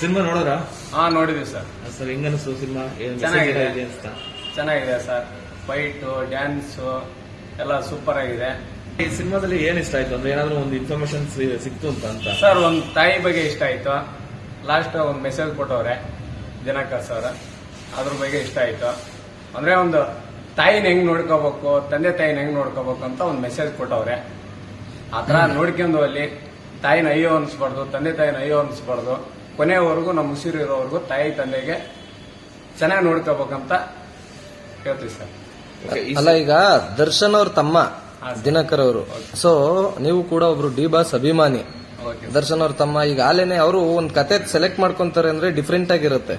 Cinema ನೋಡಿದ್ರಾ? ಹಾ ನೋಡಿದ್ವಿ ಸರ್. Sir ಹೆಂಗನಿಸ್ತು cinema? ಏನ್ ಚೆನ್ನಾಗಿದೆ. ಇದೆ ಅಂತ? ಚೆನ್ನಾಗಿದೆ ಸರ್. ಫೈಟು ಡ್ಯಾನ್ಸು ಎಲ್ಲ ಸೂಪರ್ ಆಗಿದೆ. ಈ ಸಿನಿಮಾದಲ್ಲಿ ಏನ್ ಇಷ್ಟ ಆಯ್ತು? ಅಂದ್ರೆ ಏನಾದ್ರೂ ಒಂದು ಇನ್ಫಾರ್ಮೇಶನ್ ಸಿಕ್ತು ಅಂತ ಅಂತ? ಸರ್ ಒಂದು ತಾಯಿ ಬಗ್ಗೆ ಇಷ್ಟ ಆಯ್ತು. ಲಾಸ್ಟ್ ಒಂದು ಮೆಸೇಜ್ ಕೊಟ್ಟವ್ರೆ ದಿನಕರ್ ಸರ್. ಅದ್ರ ಬಗ್ಗೆ ಇಷ್ಟ ಆಯ್ತು. ಅಂದ್ರೆ ಒಂದು ತಾಯಿನ ಹೆಂಗ್ ನೋಡ್ಕೋಬೇಕು ತಂದೆ ತಾಯಿನ ಹೆಂಗ್ ನೋಡ್ಕೋಬೇಕು ಅಂತ ಒಂದು ಮೆಸೇಜ್ ಕೊಟ್ಟವ್ರೆ. ಆ ಥರ ನೋಡ್ಕೊಂಡು ಅಲ್ಲಿ ತಾಯಿನ ಅಯ್ಯೋ ಅನ್ಸ್ಬಾರ್ದು ತಂದೆ ತಾಯಿನ ಅಯ್ಯೋ ಅನ್ಸ್ಬಾರ್ದು. ಕೊನೆಯವರೆಗೂ ನಮ್ಮ ಉಸಿರು ಇರೋವರೆಗೂ ತಾಯಿ ತಂದೆಗೆ ಚೆನ್ನಾಗಿ ನೋಡ್ಕೋಬೇಕಂತ ಹೇಳ್ತೀವಿ ಸರ್. ಅಲ್ಲ ಈಗ ದರ್ಶನ್ ಅವ್ರ ತಮ್ಮ. ದಿನಕರ್ ಅವರು. ಸೊ ನೀವು ಕೂಡ ಒಬ್ರು ಡಿ ಬಾಸ್ ಅಭಿಮಾನಿ. ಓಕೆ ದರ್ಶನ್ ಅವ್ರ ತಮ್ಮ ಈಗ ಆಲೇನೆ ಅವರು ಒಂದ್ ಕತೆ ಸೆಲೆಕ್ಟ್ ಮಾಡ್ಕೊಂತಾರೆ ಅಂದ್ರೆ ಡಿಫ್ರೆಂಟ್ ಆಗಿರುತ್ತೆ?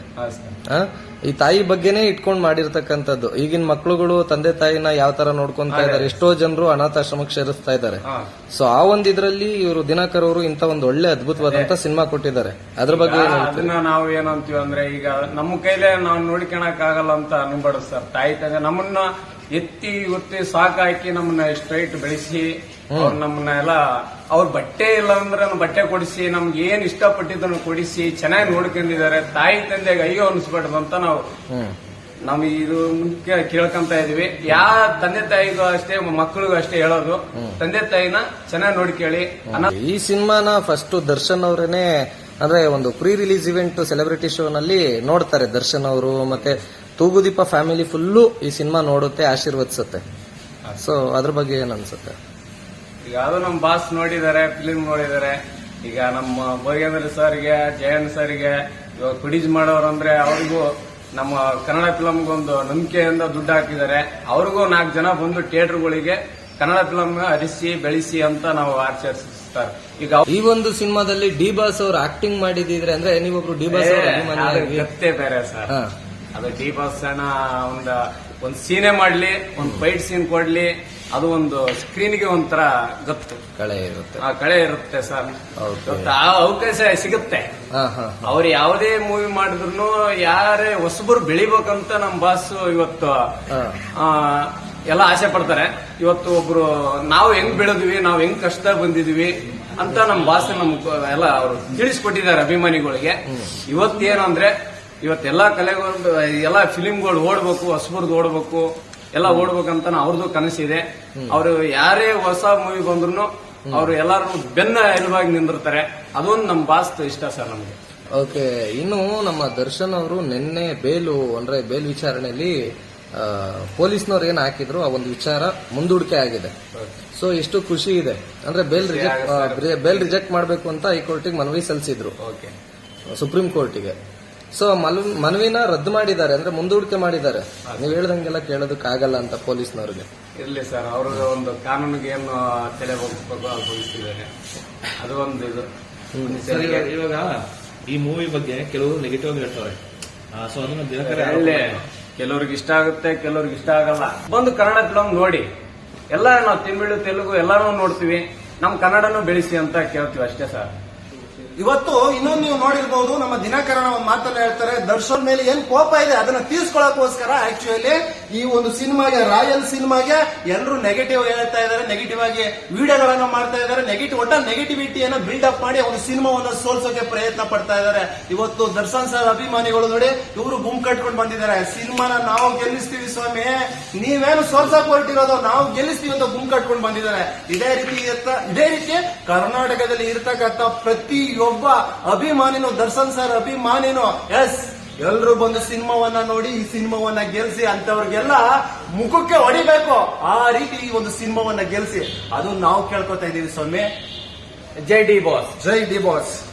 ಈ ತಾಯಿ ಬಗ್ಗೆನೇ ಇಟ್ಕೊಂಡ್ ಮಾಡಿರ್ತಕ್ಕಂಥದ್ದು. ಈಗಿನ ಮಕ್ಳುಗಳು ತಂದೆ ತಾಯಿನ ಯಾವ ತರ ನೋಡ್ಕೊಂತಾ ಇದಾರೆ ಎಷ್ಟೋ ಜನರು ಅನಾಥಾಶ್ರಮಕ್ಕೆ ಸೇರಿಸ್ತಾ ಇದ್ದಾರೆ. ಸೊ ಆ ಒಂದ್ ಇದ್ರಲ್ಲಿ ಇವರು ದಿನಕರ್ ಅವರು ಇಂತ ಒಂದು ಒಳ್ಳೆ ಅದ್ಭುತವಾದಂತ ಸಿನಿಮಾ ಕೊಟ್ಟಿದ್ದಾರೆ. ಅದ್ರ ಬಗ್ಗೆ? ಅದನ್ನ ನಾವು ಏನಂತೀವಿ ಅಂದ್ರೆ ಈಗ ನಮ್ಮ ಕೈಲೇ ನಾವು ನೋಡ್ಕೊಳಕ್ ಆಗಲ್ಲ ಅಂತ ಅನ್ಬಡಿಸ್ತಾರೆ ಸರ್. ತಾಯಿ ತಂದೆ ನಮ್ಮನ್ನ ಎತ್ತಿ ಒತ್ತಿ ಸಾಕಾಕಿ ನಮ್ಮನ್ನ ಸ್ಟ್ರೈಟ್ ಬೆಳೆಸಿ ಅವ್ರು ನಮ್ಮನ್ನ ಎಲ್ಲ ಅವ್ರ ಬಟ್ಟೆ ಇಲ್ಲ ಅಂದ್ರೆ ಬಟ್ಟೆ ಕೊಡಿಸಿ ನಮ್ಗೆ ಏನ್ ಇಷ್ಟಪಟ್ಟಿದ್ದನ್ನು ಕೊಡಿಸಿ ಚೆನ್ನಾಗಿ ನೋಡ್ಕೊಂಡಿದ್ದಾರೆ ತಾಯಿ ತಂದೆಗೆ ಅಯ್ಯೋ ಅನ್ಸ್ಬಾರ್ದು ಅಂತ ನಾವು ನಮ್ ಇದು ಮುಖ್ಯ ಕೇಳ್ಕೊಂತ ಇದೀವಿ. ಯಾವ ತಂದೆ ತಾಯಿಗೂ ಅಷ್ಟೇ ಮಕ್ಕಳಿಗೂ ಅಷ್ಟೇ ಹೇಳೋದು. ತಂದೆ ತಾಯಿನ ಚೆನ್ನಾಗಿ ನೋಡ್ಕೇಳಿ ಈ ಸಿನಿಮಾನ ಫಸ್ಟ್ ದರ್ಶನ್ ಅವರೇನೆ ಅಂದ್ರೆ ಒಂದು pre release event celebrity show ನಲ್ಲಿ ನೋಡ್ತಾರೆ ದರ್ಶನ್ ಅವರು ಮತ್ತೆ ತೂಗುದೀಪ ಫ್ಯಾಮಿಲಿ ಫುಲ್ಲು ಈ ಸಿನಿಮಾ ನೋಡುತ್ತೆ ಆಶೀರ್ವದಿಸುತ್ತೆ. ಸೊ ಅದ್ರ ಬಗ್ಗೆ ಏನ್ ಅನ್ಸುತ್ತೆ? ಈಗ ಅದು ನಮ್ಮ ಬಾಸ್ ನೋಡಿದ್ದಾರೆ ಫಿಲಿಮ್ ನೋಡಿದಾರೆ. ಈಗ ನಮ್ಮ ಭೋಗೇಂದ್ರ ಸರ್ಗೆ ಜಯನ್ ಸರ್ಗೆ ಇವಾಗ ಪ್ರೊಡ್ಯೂಸ್ ಮಾಡೋರಂದ್ರೆ ಅವ್ರಿಗೂ ನಮ್ಮ ಕನ್ನಡ ಫಿಲಮ್ಗೊಂದು ನಂಬಿಕೆಯಿಂದ ದುಡ್ಡು ಹಾಕಿದ್ದಾರೆ. ಅವ್ರಿಗೂ ನಾಲ್ಕು ಜನ ಬಂದು ಥಿಯೇಟರ್ಗಳಿಗೆ ಕನ್ನಡ ಫಿಲಮ್ ಹರಿಸಿ ಬೆಳೆಸಿ ಅಂತ ನಾವು ಆಚರಿಸ್ತಾರೆ. ಈಗ ಈ ಒಂದು ಸಿನಿಮಾದಲ್ಲಿ ಡಿ ಬಾಸ್ ಅವರು ಆಕ್ಟಿಂಗ್ ಮಾಡಿದ್ರೆ ಅಂದ್ರೆ ನೀವೊಬ್ರು ಡಿ ಬಾಸ್ ಅವರು ಬೇರೆ ಸರ್. ಅದು ಡಿ ಬಾಸ್ ಅಣ್ಣ ಒಂದ ಒಂದ್ ಸೀನೆ ಮಾಡ್ಲಿ ಒಂದ್ ಫೈಟ್ ಸೀನ್ ಕೊಡ್ಲಿ ಅದು ಒಂದು ಸ್ಕ್ರೀನ್ಗೆ ಒಂಥರ ಗತ್ತು. ಕಳೆ ಇರುತ್ತೆ. ಆ ಕಳೆ ಇರುತ್ತೆ ಸರ್. ಆ ಅವಕಾಶ ಸಿಗುತ್ತೆ. ಹಾ ಹಾ ಅವ್ರು ಯಾವುದೇ ಮೂವಿ ಮಾಡಿದ್ರು ಯಾರೇ ಹೊಸಬರು ಬೆಳಿಬೇಕಂತ ನಮ್ ಬಾಸ್ ಇವತ್ತು ಆ, ಎಲ್ಲ ಆಸೆ ಪಡ್ತಾರೆ. ಇವತ್ತು ಒಬ್ರು ನಾವು ಹೆಂಗ್ ಬೆಳೆದ್ವಿ? ನಾವು ಹೆಂಗ್ ಕಷ್ಟ ಬಂದಿದ್ವಿ? ಅಂತ ನಮ್ ಬಾಸ್ ನಮ್ ಎಲ್ಲ ಅವರು ತಿಳಿಸ್ಕೊಟ್ಟಿದ್ದಾರೆ ಅಭಿಮಾನಿಗಳಿಗೆ. ಇವತ್ತೇನು ಏನಂದ್ರೆ ಇವತ್ತೆಲ್ಲಾ ಕಲೆಗಳು ಎಲ್ಲ ಫಿಲಿಮ್ಗಳು ಓಡ್ಬೇಕು ಹೊಸಬರ್ದು ಓಡ್ಬೇಕು ಎಲ್ಲ ಓಡ್ಬೇಕಂತ ಅವ್ರದ್ದು ಕನಸಿದೆ ಅವರು ಯಾರೇ ಹೊಸ ಮೂವಿ ಬಂದ್ರು ಅವ್ರು ಎಲ್ಲಾರು ಬೆನ್ನ ಎಲುಬಾಗಿ ನಿಂದಿರ್ತಾರೆ. ಅದೊಂದು ನಮ್ ಬಾಸ್ತ ಇಷ್ಟ ಸರ್ ನಮ್ಗೆ. ಓಕೆ ಇನ್ನು ನಮ್ಮ ದರ್ಶನ್ ಅವರು ನಿನ್ನೆ ಬೇಲು ಅಂದ್ರೆ ಬೇಲ್ ವಿಚಾರಣೆಯಲ್ಲಿ ಪೊಲೀಸ್ನವ್ರು ಏನ್ ಹಾಕಿದ್ರು ಆ ಒಂದು ವಿಚಾರ ಮುಂದೂಡಿಕೆ ಆಗಿದೆ. ಸೊ ಎಷ್ಟು ಖುಷಿ ಇದೆ. ಅಂದ್ರೆ ಬೇಲ್ ರಿಜೆಕ್ಟ್ ಬೇಲ್ ರಿಜೆಕ್ಟ್ ಮಾಡಬೇಕು ಅಂತ ಹೈಕೋರ್ಟಿಗೆ ಮನವಿ ಸಲ್ಲಿಸಿದ್ರು. ಓಕೆ. ಸುಪ್ರೀಂ ಕೋರ್ಟಿಗೆ. ಸೊ ಮನವಿನ ರದ್ದು ಮಾಡಿದ್ದಾರೆ ಅಂದ್ರೆ ಮುಂದೂಡಿಕೆ ಮಾಡಿದ್ದಾರೆ. ನೀವು ಹೇಳ್ದಂಗೆಲ್ಲ ಕೇಳೋದಕ್ಕಾಗಲ್ಲ ಅಂತ ಪೊಲೀಸ್ನವ್ರಿಗೆ. ಇರ್ಲಿ ಸರ್ ಅವ್ರಿಗೆ ಒಂದು ಕಾನೂನಿಗೆ ಏನು ತಲೆ ಹೋಗ್ಬೇಕು ಅದು ಹೋಗಿಸ್ತಿದ್ದಾರೆ ಅದು ಒಂದು ಇದು ಸರಿ ಇವಾಗ- ಈ ಮೂವಿ ಬಗ್ಗೆ ಕೆಲವರು ನೆಗೆಟಿವ್ ಆಗಿ ಹೇಳ್ತಾರೆ. ಸೊ ಅದನ್ನ ದಿನಕರ ಕೆಲವ್ರಿಗೆ ಇಷ್ಟ ಆಗುತ್ತೆ ಕೆಲವ್ರಿಗೆ ಇಷ್ಟ ಆಗಲ್ಲ. ಬಂದು ಕನ್ನಡ ಫಿಲಮ್ ನೋಡಿ. ಎಲ್ಲ ನಾವು ತಮಿಳು ತೆಲುಗು ಎಲ್ಲಾನು ನೋಡ್ತೀವಿ. ನಮ್ ಕನ್ನಡನೂ ಬೆಳೆಸಿ ಅಂತ ಕೇಳ್ತೀವಿ ಅಷ್ಟೇ ಸರ್. ಇವತ್ತು ಇನ್ನೊಂದು ನೀವು ನೋಡಿರ್ಬೋದು, ನಮ್ಮ ದಿನಕರಣ ಒಂದು ಮಾತನ್ನ ಹೇಳ್ತಾರೆ. ದರ್ಶನ್ ಮೇಲೆ ಏನ್ ಕೋಪ ಇದೆ ಅದನ್ನ ತೀರ್ಸ್ಕೊಳಕೋಸ್ಕರ ಆಕ್ಚುಲಿ ಈ ಒಂದು ಸಿನಿಮಾಗೆ, ರಾಯಲ್ ಸಿನಿಮಾಗೆ ಎಲ್ಲರೂ ನೆಗೆಟಿವ್ ಹೇಳ್ತಾ ಇದ್ದಾರೆ. ನೆಗೆಟಿವ್ ಆಗಿ ವಿಡಿಯೋಗಳನ್ನ ಮಾಡ್ತಾ ಇದ್ದಾರೆ. ನೆಗೆಟಿವ್ ಒಟ್ಟ ನೆಗೆಟಿವಿಟಿಯನ್ನ ಬಿಲ್ಡ್ ಅಪ್ ಮಾಡಿ ಒಂದು ಸಿನಿಮಾವನ್ನ ಸೋಲ್ಸೋಕೆ ಪ್ರಯತ್ನ ಪಡ್ತಾ ಇದ್ದಾರೆ. ಇವತ್ತು ದರ್ಶನ್ ಸರ್ ಅಭಿಮಾನಿಗಳು ನೋಡಿ, ಇವರು ಗುಂಪು ಕಟ್ಕೊಂಡು ಬಂದಿದ್ದಾರೆ. ಸಿನಿಮಾನ ನಾವು ಗೆಲ್ಲಿಸ್ತೀವಿ ಸ್ವಾಮಿ. ನೀವೇನು ಸೋಲ್ಸಕ್ ಹೊರಟಿರೋದು, ನಾವು ಗೆಲ್ಲಿಸ್ತೀವಿ ಅಂತ ಗುಂಪು ಕಟ್ಕೊಂಡು ಬಂದಿದ್ದಾರೆ. ಇದೇ ರೀತಿ ಇದೇ ರೀತಿ ಕರ್ನಾಟಕದಲ್ಲಿ ಇರ್ತಕ್ಕಂಥ ಪ್ರತಿಯೊಬ್ಬ ಅಭಿಮಾನಿನೂ ದರ್ಶನ್ ಸರ್ ಅಭಿಮಾನಿನೋ ಎಸ್ ಎಲ್ರು ಬಂದು ಸಿನಿಮಾವನ್ನ ನೋಡಿ ಈ ಸಿನಿಮಾವನ್ನ ಗೆಲ್ಸಿ ಅಂತವ್ರಿಗೆಲ್ಲ ಮುಖಕ್ಕೆ ಹೊಡಿಬೇಕು. ಆ ರೀತಿ ಈ ಒಂದು ಸಿನಿಮಾವನ್ನ ಗೆಲ್ಸಿ. ಅದು ನಾವು ಕೇಳ್ಕೊತಾ ಇದೀವಿ ಸ್ವಾಮಿ. ಜೈ ಡಿ ಬಾಸ್. ಜೈ ಡಿ ಬಾಸ್.